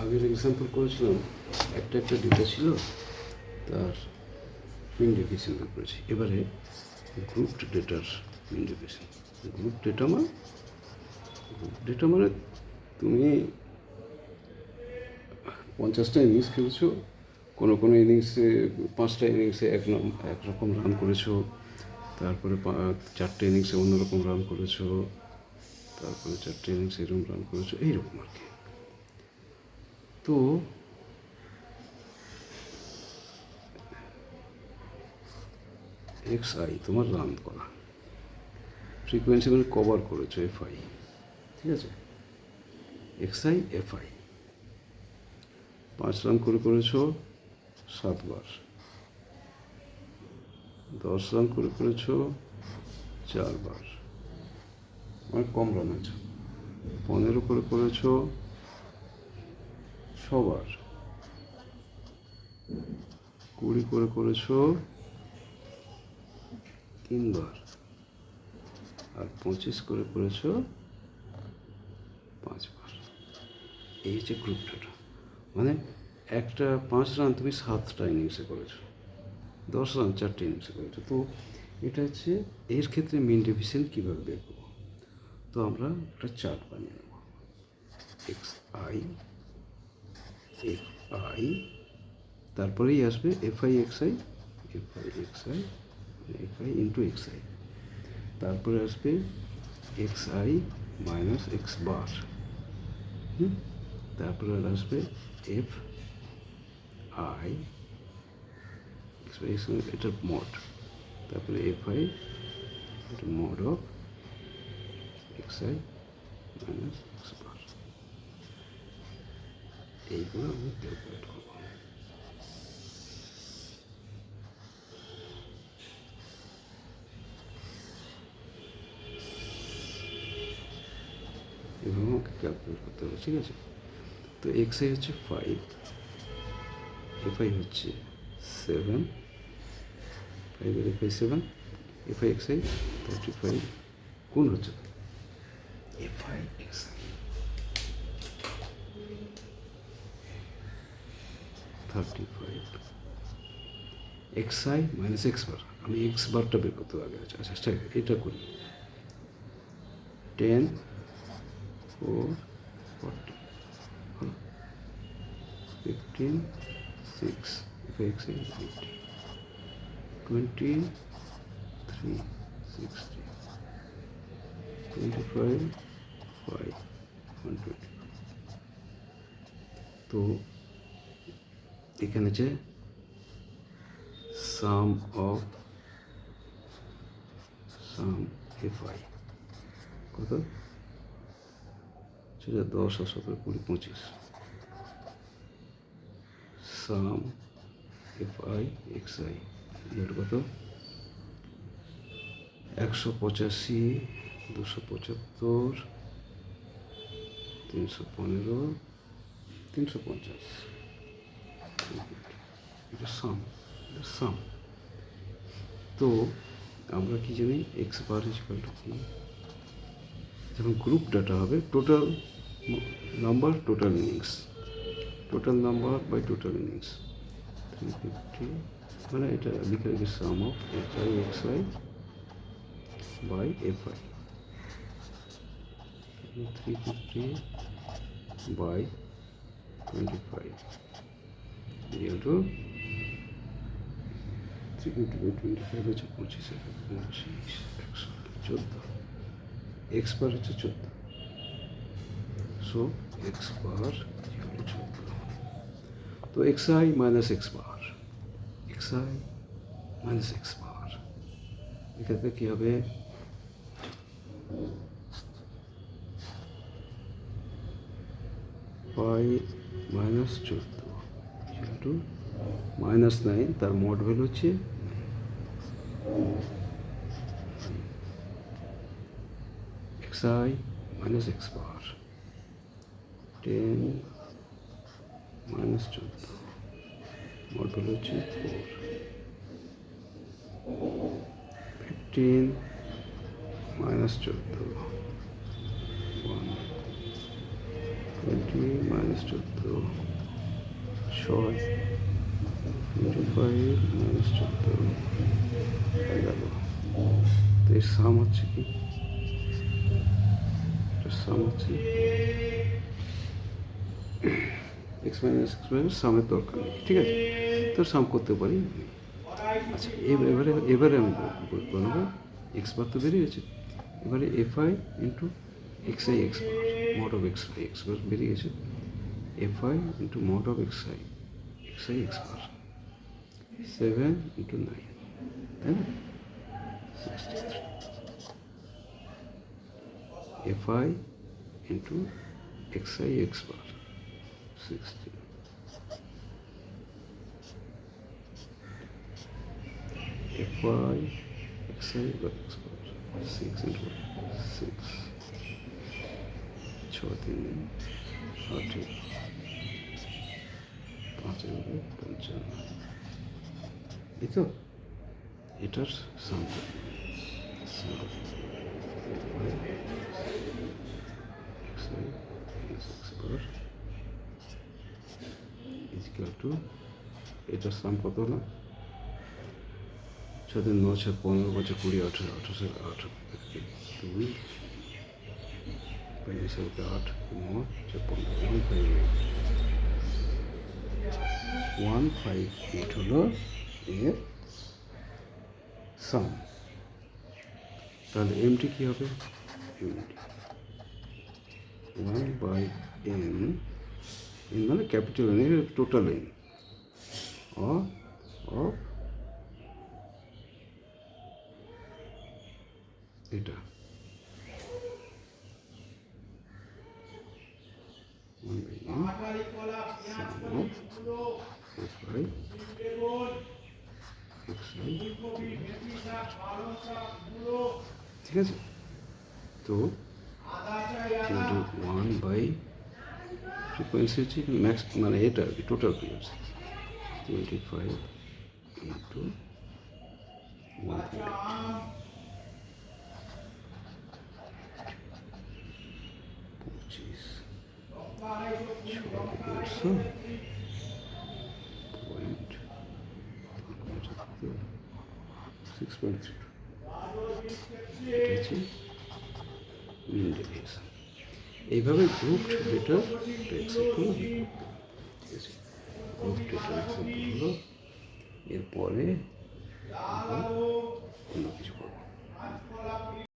আগের এক্সাম্পল করেছিলাম, একটা একটা ডেটা ছিল, তার ইন্ডিকেশন করেছি। এবারে গ্রুপ ডেটার ইন্ডিকেশন গ্রুপ ডেটা মানে গ্রুপ ডেটা মানে তুমি পঞ্চাশটা ইনিংস খেলেছো, কোনো কোনো ইনিংসে পাঁচটা ইনিংসে এক একরকম রান করেছ, তারপরে চারটে ইনিংসে অন্যরকম রান করেছ, তারপরে চারটে ইনিংসে এরকম রান করেছ, এইরকম আর কি। তো এক্স আই তোমার রান করা। ফ্রিকোয়েন্সি মানে কভার করেছ এফ আই ঠিক আছে? এক্স আই এফ আই পাঁচ রান করে করেছ, সাতবার। দশ রান করে করেছ, চারবার। অনেক কম রান আছে। পনেরো করে করেছ ছবার কুড়ি করে করেছ তিনবার। আর পঁচিশ করে করেছ পাঁচবার। এই গ্রুপ ডাটা মানে একটা পাঁচ রান তুমি সাতটা ইনিংসে করেছ। দশ রান চারটে ইনিংসে করেছ। তো এটা হচ্ছে এর ক্ষেত্রে মেন ডিভিশন কীভাবে বের করব? তো আমরা একটা চার্ট বানিয়ে নেব। এক্স আই এফ আই তারপরেই আসবে f i x i f i x i f i into x i তারপরে আসবে x i minus x bar হুম? তারপরে আসবে এফ আই এটার মড তারপরে এফ আই এটা mod of x i minus x এইগুলো আমি ক্যালকুলেট করব এভাবে আমাকে ক্যালকুলেট করতে হবে ঠিক আছে তো এক্স আই হচ্ছে ফাইভ এফ আই হচ্ছে সেভেন ফাইভের f i seven f i x i thirty five কোন হচ্ছে f i x i thirty five x i minus x bar আমি এক্স বারটা বের করতে আগে আচ্ছা আচ্ছা ঠিক এটা করি। Ten four forty fifteen six x i fifty twenty three sixty twenty five five one twenty তো এখানে যে sum of sum f i কত? সেটা দশ আর সতেরো কুড়ি পঁচিশ। Sum f i x i ইয়ের কত? একশো পঁচাশি, দুশো পঁচাত্তর, তিনশো পনেরো, তিনশো পঞ্চাশ। এটা সাম এটা সাম তো আমরা কি জানি এক্স বার কি যখন গ্রুপ ডাটা হবে total number total innings total number by total innings three fifty মানে এটা লিখে রেখে sum of f i x i by f i three fifty by twenty five equal to three fifty by twenty হচ্ছে পঁচিশ পঁচিশ একশো চোদ্দ x bar হচ্ছে চোদ্দ সো এক্স চোদ্দ তো x i minus x bar x i minus x bar এক্ষেত্রে কী হবে ফাইভ মাইনাস চোদ্দ টু মাইনাস নাইন, তার মোট ভ্যালু হচ্ছে x i minus x bar ten minus চোদ্দ, মোট ভ্যালু হচ্ছে ফোর। ফিফটিন মাইনাস চোদ্দ, ওয়ান। টোয়েন্টি মাইনাস চোদ্দ ছয় ইন্টু ফাইভ মাইনাস চোদ্দ এগারো তো এর সাম হচ্ছে কি? সাম হচ্ছে এক্স মাইনাস এক্স মাইনাস সামের দরকার নেই, ঠিক আছে? তো সাম করতে পারি। আচ্ছা এবার এবারে আমি বলব এক্স বার তো বেরিয়েছে। এবারে f i into x i x bar mod of x i x bar বেরিয়ে Fi into mode of Xi, Xi X bar. 7 into 9. Then 63. Fi into Xi X bar. 60. Fi Xi X bar. 6 into 1. 6. 14. সঠিক পঁচানব্বই পঞ্চান্ন এই তো এটার সংখ্যা is equal two এটার সাম কত হলো ছদিন নয় পনেরো বছর কুড়ি আঠারো আঠারো আঠারো দুই আট ন ছয় পনেরো ওয়ান ফাইভ হলো এর সাম তাহলে এমটি কী হবে ওয়ান বাই এন এন মানে ক্যাপিটাল এন এর টোটাল এন অফ অফ এটা one by n sum of f by x ঠিক আছে? তো ইন্টু ওয়ান বাই ফ্রিকোয়েন্সি হচ্ছে ম্যাক্স মানে এটা আর কি total frequency twenty five into one পঁচিশ। এইভাবে গ্রুপ আছে গ্রুপ ডেটা এরপরে অন্য কিছু